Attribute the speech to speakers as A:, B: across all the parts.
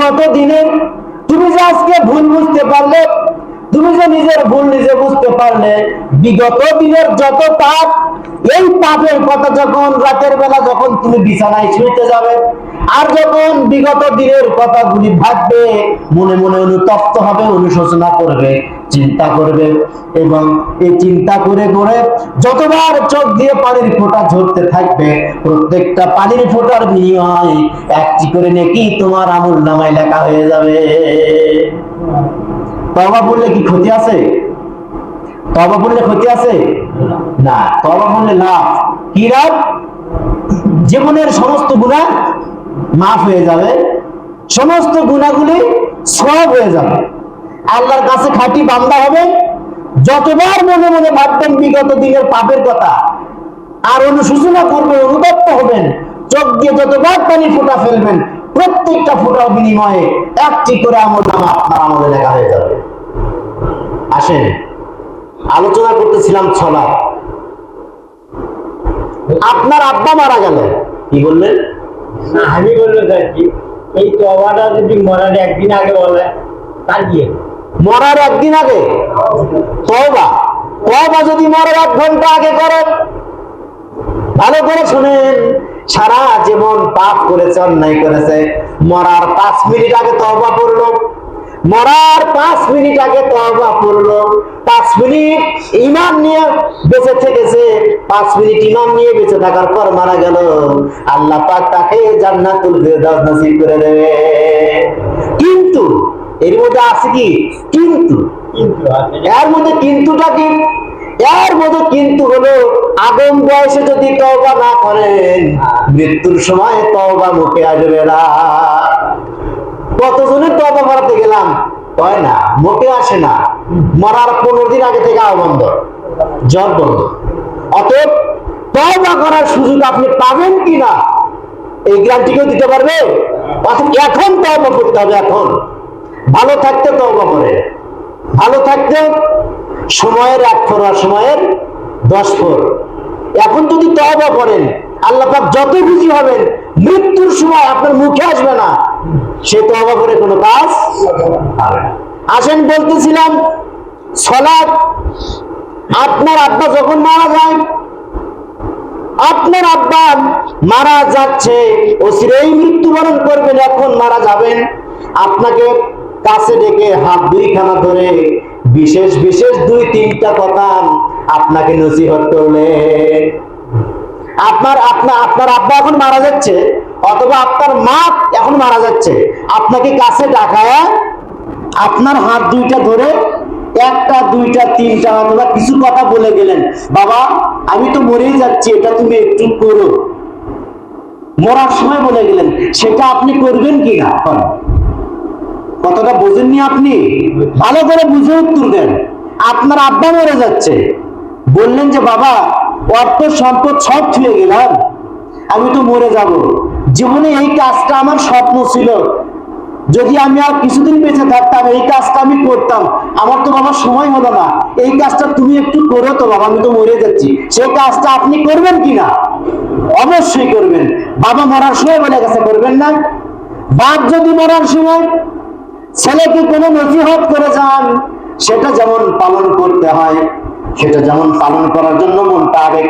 A: বিগত দিনে তুমি যে আজকে ভুল বুঝতে পারলে, তুমি যে নিজের ভুল নিজে বুঝতে পারলে, বিগত দিনের যত পাপ, এই পাপের কথা যখন রাতের বেলা যখন তুমি বিছানায় শুইতে যাবে, আর যখন বিগত দিনের কথাগুলি ভাববে, মনে মনে অনুতপ্ত হবে, অনুশোচনা করবে চিন্তা করবে এবং এই চিন্তা করে করে যতবার চোখ দিয়ে পানির ফোঁটা ঝরতে থাকবে, প্রত্যেকটা পানির ফোঁটার বিনিময় একটি করে নাকি তোমার আমল নামায় লেখা হয়ে যাবে। তবা বললে কি ক্ষতি আছে? তবা বললে ক্ষতি আছে? না তবা বললে লাভ কি লাভ? জীবনের সমস্ত গুণা মাফ হয়ে যাবে, সমস্ত গুণাগুলি সব হয়ে যাবে। আল্লাহর কাছে খাঁটি বান্দা হবে। যতবার মনে মনে ভাববেন, বিগত দিনের পাপের কথা, আর অনুশোচনা করবেন, অনুতপ্ত হবেন, চোখ দিয়ে যতবার পানি ফোঁটা ফেলবেন, প্রত্যেকটা ফোঁটার বিনিময়ে একটি করে আমল নামা আপনার আমলে লেখা হয়ে যাবে। আসেন, আলোচনা করতেছিলাম ছলা। আপনার আব্বা মারা গেল কি বললেন?
B: আমি বলল স্যার কি, এই তবাটা যদি মরার একদিন আগে বলে, তার দিয়ে
A: মরার একদিন আগে। তবা তবা যদি মরার এক ঘণ্টা আগে করেন, ভালো করে শুনেন, সারা জীবন পাপ করেছে, অন্যায় করেছে। মরার পাঁচ মিনিট আগে তবা পড়ল। মরার পাঁচ মিনিট আগে তবা পড়ল। পাঁচ মিনিট ইমান নিয়ে বেঁচে থেকেছে। পাঁচ মিনিট ইমান নিয়ে বেঁচে থাকার পর মারা গেল। আল্লাহ পাক তাকে জান্নাতুল ফেরদাউস নসিব করে দেবে। কিন্তু এর মধ্যে আছে কি? কিন্তু। এর মধ্যে কিন্তুটা কি? এর মধ্যে কিন্তু হলো আগম বয়সে যদি তওবা না করেন মৃত্যুর সময় তওবা মুখে আসবে না। কতজনের তওবা করাতে গেলাম? হয় না মুখে আসে না। মরার পনেরো দিন আগে থেকে আও বন্ধ জ্বর বন্ধ। অতএব তওবা করার সুযোগ আপনি পাবেন কি না এই গ্যারান্টি কেউ দিতে পারবে? অর্থাৎ এখন তওবা করতে হবে এখন। ভালো থাকতে তওবা করে। ভালো থাকতে সময়ের এক ফোর আর সময়ের দশ ফোর এখন যদি তওবা করেন আল্লাপাক যত খুশি হবেন, মৃত্যুর সময় আপনার মুখে আসবে না। সে তওবা করে কোনো কাজ আসেন বলতেছিলাম, সলাৎ আপনার আব্বা যখন মারা যায়, আপনার আব্বা মারা যাচ্ছে, অচিরেই মৃত্যুবরণ করবেন, এখন মারা যাবেন। আপনাকে কাছে ডেকে হাত দুইখানা ধরে বিশেষ বিশেষ দুই, তিনটা কথা আপনাকে নসিহত করলে। আপনার আপনার আপনার আব্বা এখন মারা যাচ্ছে, অথবা আপনার মা এখন মারা যাচ্ছে। আপনাকে কাছে ডাকায় আপনার হাত দুইটা ধরে একটা, দুইটা, তিনটা অথবা কিছু কথা বলে গেলেন, বাবা, আমি তো মরেই যাচ্ছি, এটা তুমি একটু করো। মরার সময় বলে গেলেন, সেটা আপনি করবেন কি না? কথাটা বোঝেননি আপনি? ভালো করে বুঝে উত্তর দেন। আপনার আব্বা মরে যাচ্ছে। বললেন যে, বাবা, অর্থ, সম্পদ সব ছুঁয়ে গেলাম। আমি তো মরে যাব। জীবনে এই কাজটা আমার স্বপ্ন ছিল। যদি আমি আর কিছুদিন বেঁচে থাকতাম, এই কাজটা আমি করতাম। আমার তো বাবা সময় হলো না। এই কাজটা তুমি একটু করো তো, বাবা, আমি তো মরে যাচ্ছি। সেই কাজটা আপনি করবেন কিনা অবশ্যই করবেন। বাবা মরার সময় বলে গেছে, করবেন না। বাপ যদি মরার সময় ছেলেকে কোনো নসিহত করে যান, সেটা যেমন পালন করতে হয়, সেটা যেমন পালন করার জন্য মনটা আবেগ,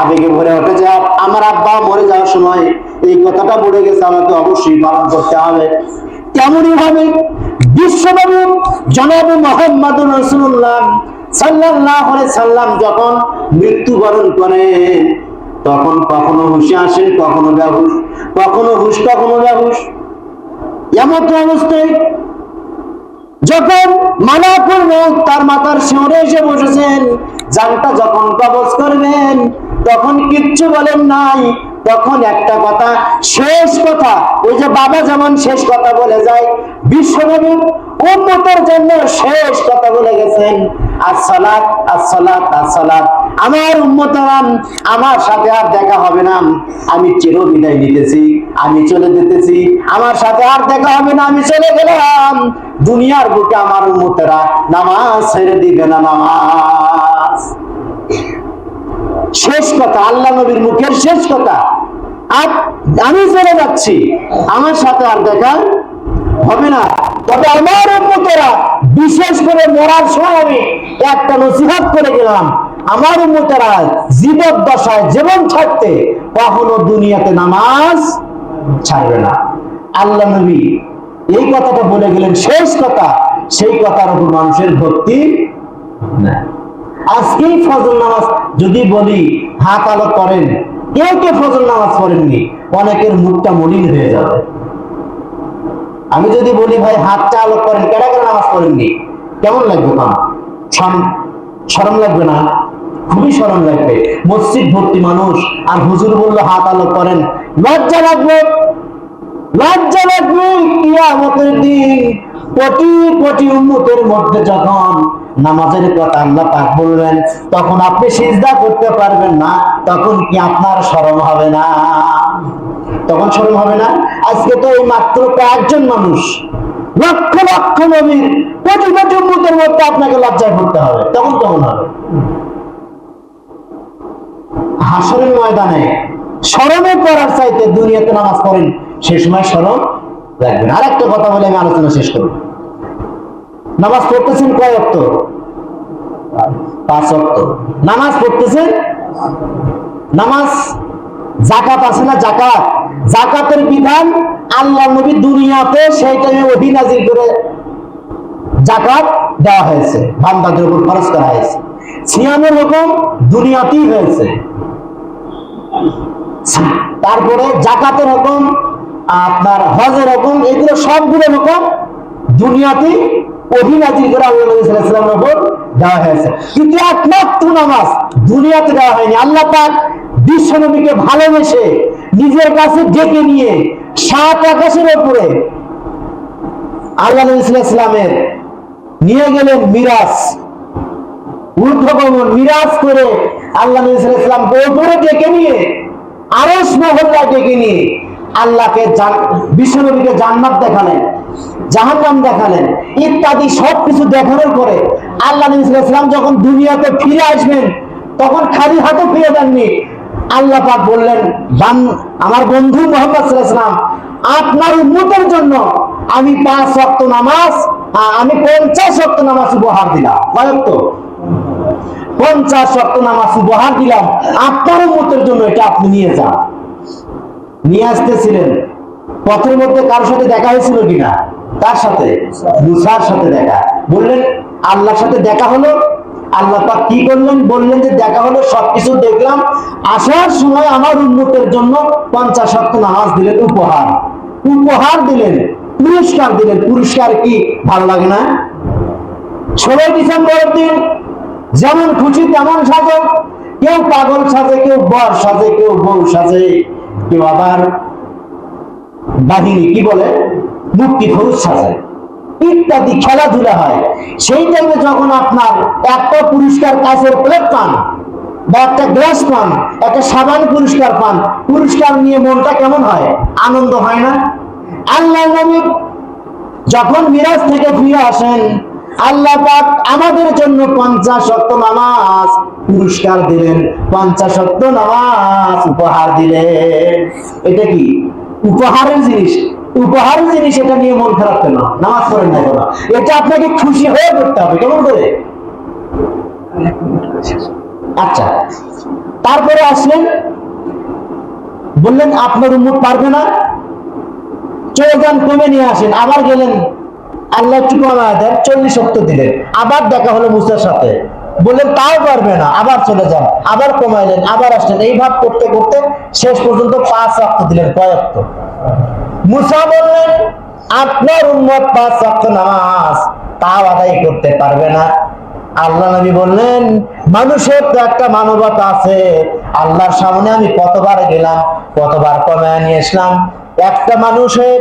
A: আবেগে ভরে ওঠে যে, আমার আব্বা মরে যাওয়ার সময় এই কথাটা বলে গেছে, আমাকে অবশ্যই পালন করতে হবে। তেমনই ভাবে বিশ্বনবী জনাব মোহাম্মদ রসুল্লাহ সাল্লাহ সাল্লাম যখন মৃত্যুবরণ করেন তখন কখনো হুশে আসেন, কখনো বেহুশ, কখনো হুশ, কখনো বেহুশ। এমন অবস্থায় যখন মালাকুল মৌত তার মাথার শিওরে এসে বসেছেন, জানটা যখন কবজ করবেন, তখন কিচ্ছু বলেন নাই। তখন একটা কথা, শেষ কথা, ওই যে বাবা যেমন শেষ কথা বলে যায় জন্য শেষ কথা বলে গেছেন আমার সাথে আর দেখা হবে না। আমি চির বিদায় নিতেছি, আমি চলে যেতেছি। আমার সাথে আর দেখা হবে না, আমি চলে গেলাম। দুনিয়ার বুকে আমার উম্মতেরা নামাজ ছেড়ে দিবে না, নামাজ। শেষ কথা, আল্লাহ নবীর মুখের শেষ কথা। আমি চলে যাচ্ছি, আমার সাথে আর দেখা হবে না। তবে আমার উন্মতেরা বিশেষ করে মরার সময় আমি একটা নসিহত করে গেলাম, আমার উন্মতেরা জীবন দশায় জীবন ছাড়তে কখনো দুনিয়াতে নামাজ ছাড়বে না। আল্লাহ নবী এই কথাটা বলে গেলেন, শেষ কথা, সেই কথার উপর মানুষের ভক্তি না আজকেই ফজল নামাজ যদি বলি, হাত আলো করেন, কেউ কে ফজল নামাজ পড়েননি, অনেকের মুখটা মলিন হয়ে যাবে। আমি যদি বলি, ভাই হাতটা আলো করেন, কেডা কেন নামাজ পড়েননি? কেমন লাগবে কাম সরম লাগবে না? খুবই সরম লাগবে। মসজিদ ভর্তি মানুষ, আর হুজুর বলল, হাত আলো করেন। লজ্জা লাগবে লজ্জা লাগবে, কিয়ামতের দিন কোটি কোটি উম্মতের মধ্যে যখন নামাজের কথা আল্লাহ পাক বলবেন, তখন আপনি সিজদা করতে পারবেন না, তখন কি আপনার শরম হবে না? তখন শরম হবে না। আজকে তো এই মাত্র কয়েকজন মানুষ, লক্ষ লক্ষ নবীর, কোটি কোটি উম্মতের মধ্যে আপনাকে লজ্জায় পড়তে হবে। তখন কেমন হবে। হাসরের ময়দানে স্মরণে পড়ার চাইতে দুনিয়াতে নামাজ পড়েন, সে সময় স্মরণ রাখবেন। আর একটা কথা বলে আমি আলোচনা শেষ করব। নামাজ পড়তেছেন কয় অক্ত? পাঁচ অক্ত। নামাজ পড়তেছেন? নামাজ জাকাত আছে না জাকাত? জাকাতের বিধান আল্লাহ নবী দুনিয়াতে সেই টাইমে অধীনাজির করে জাকাত দেওয়া হয়েছে। বান্দাদের উপর খরচ করা হয়েছে। সিয়ামের রকম দুনিয়াতেই হয়েছে। তারপরে জাকাতের রকম আপনার হজের রকম এগুলো সবগুলো রকম দুনিয়াতেই অভিনাজির করে আল্লাহ নবী সাল্লাল্লাহু উপর দেওয়া হয়েছে। কিন্তু একমাত্র নামাজ দুনিয়াতে দেওয়া হয়নি। আল্লাহ পাক বিশ্ব নবীকে ভালোবেসে নিজের কাছে ডেকে নিয়ে সাত আকাশের ওপরে আল্লাহ ওয়াসাল্লামের নিয়ে গেলেন মিরাজ। ঊর্ধ্বগমন মিরাজ করে আল্লাহ ওয়াসাল্লামকে উপরে ডেকে নিয়ে আরশ মহল্লা ডেকে নিয়ে আল্লাহকে বিশ্বনবীকে জান্নাত দেখালেন, জাহান্নাম দেখালেন, ইত্যাদি সবকিছু দেখানোর পরে আল্লাহ ওয়াসাল্লাম যখন দুনিয়াতে ফিরে আসবেন, তখন খালি হাতে ফিরে দেননি আল্লাহ পাক বললেন, বান, আমার বন্ধু মোহাম্মদ আপনার উম্মতের জন্য আমি পাঁচ ওয়াক্ত নামাজ আমি পঞ্চাশ ওয়াক্ত নামাজ উপহার দিলাম। কয়েক পঞ্চাশ শক্ত নামাজ উপহার দিলাম। আপনার মতের জন্য এটা আপনি নিয়ে যান। নিয়ে আসতেছিলেন। পথের মধ্যে কারোর সাথে দেখা হয়েছিল কিনা? তার সাথে। মুসার সাথে দেখা। বললেন, আল্লাহর সাথে দেখা হলো? আল্লাহ পাক কি করলেন বললেন যে, দেখা হলো, সবকিছু দেখলাম। আসার সময় আমার উন্মতের জন্য পঞ্চাশ শক্ত নামাজ দিলেন, উপহার। উপহার দিলেন, পুরস্কার দিলেন। পুরস্কার কি? ভালো লাগে না? ষোলোই ডিসেম্বরের দিন, যেমন খুশি তেমন সাজো। কেউ পাগল সাজে, কেউ বর সাজে, কেউ বউ সাজে, কেউ আবার বাহিনী, কি বলে? মুক্তি খরচ সাজে। ইত্যাদি খেলাধুলা হয়। সেই টাইমে যখন আপনার একটা পুরস্কার কাছের প্লেট পান বা একটা গ্লাস পান, একটা সাবান পুরস্কার পান, পুরস্কার নিয়ে মনটা কেমন হয়? আনন্দ হয় না? আল্লাহ যখন মিরাজ থেকে ফিরে আসেন, আল্লাহ পাক আমাদের জন্য পঞ্চাশ শক্ত নামাজ পুরস্কার দিলেন। পঞ্চাশ শক্ত নামাজ উপহার দিলেন। এটা কি? উপহারের জিনিস? উপহারের জিনিস এটা নিয়ে মন খারাপ কেন? নামাজ পড়েন না কেন? এটা আপনাকে খুশি হয়ে করতে হবে, কেমন করে? আচ্ছা তারপরে আসলেন, বললেন, আপনার উম্মত পারবে না। চলে যান কমে নিয়ে আসেন, আবার গেলেন, আল্লাহ কমায় দেন। চল্লিশ শক্ত দিলেন, আবার দেখা হলো মুসার সাথে। বললেন, তাও পারবে না। আবার চলে যান, আবার কমাইলেন, আবার আসলেন। এই ভাব করতে করতে শেষ পর্যন্ত পাঁচ রক্ত দিলেন কয় রক্ত মুসা বললেন, আপনার উন্মত পাঁচ রক্ত নামাজ তাও আদায় করতে পারবে না। আল্লাহ নবী বললেন, মানুষের তো একটা মানবতা আছে। আল্লাহর সামনে আমি কতবার গেলাম, কতবার কমে নিয়ে এসলাম। একটা মানুষের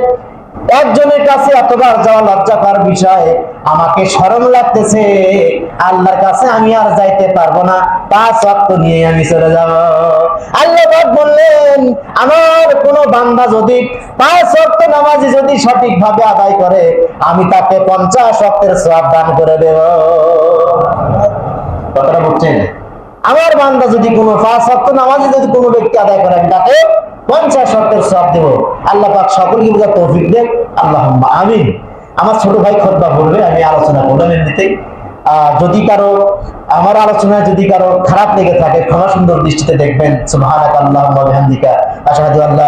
A: একজনের কাছে এতবার যাওয়া লজ্জাকার বিষয় আমাকে শরম লাগতেছে। আল্লাহর কাছে আমি আর যাইতে পারব না। পাঁচ ওয়াক্ত নিয়ে আমি চলে যাব। আল্লাহ বললেন, আমার কোন বান্দা যদি পাঁচ ওয়াক্ত নামাজি যদি সঠিকভাবে আদায় করে, আমি তাকে পঞ্চাশ ওয়াক্তের সওয়াব দান করে দেব। কথাটা বুঝছেন? আমার বান্দা যদি কোনো পাঁচ সপ্ত নামাজে যদি কোনো ব্যক্তি আদায় করে, আমি তাকে পঞ্চাশ শর্তের সব দেব। আল্লাহ পাক সকলকে বোঝার তৌফিক দেব আল্লাহ আমিন। আমার ছোট ভাই খদ্া বলবে, আমি আলোচনা করলাম এমনিতেই। যদি কারও, আমার আলোচনায় যদি কারও খারাপ লেগে থাকে, ক্ষমা সুন্দর দৃষ্টিতে দেখবেন। সুহানা ওয়া বিহামদিকা, আশহাদু আল্লা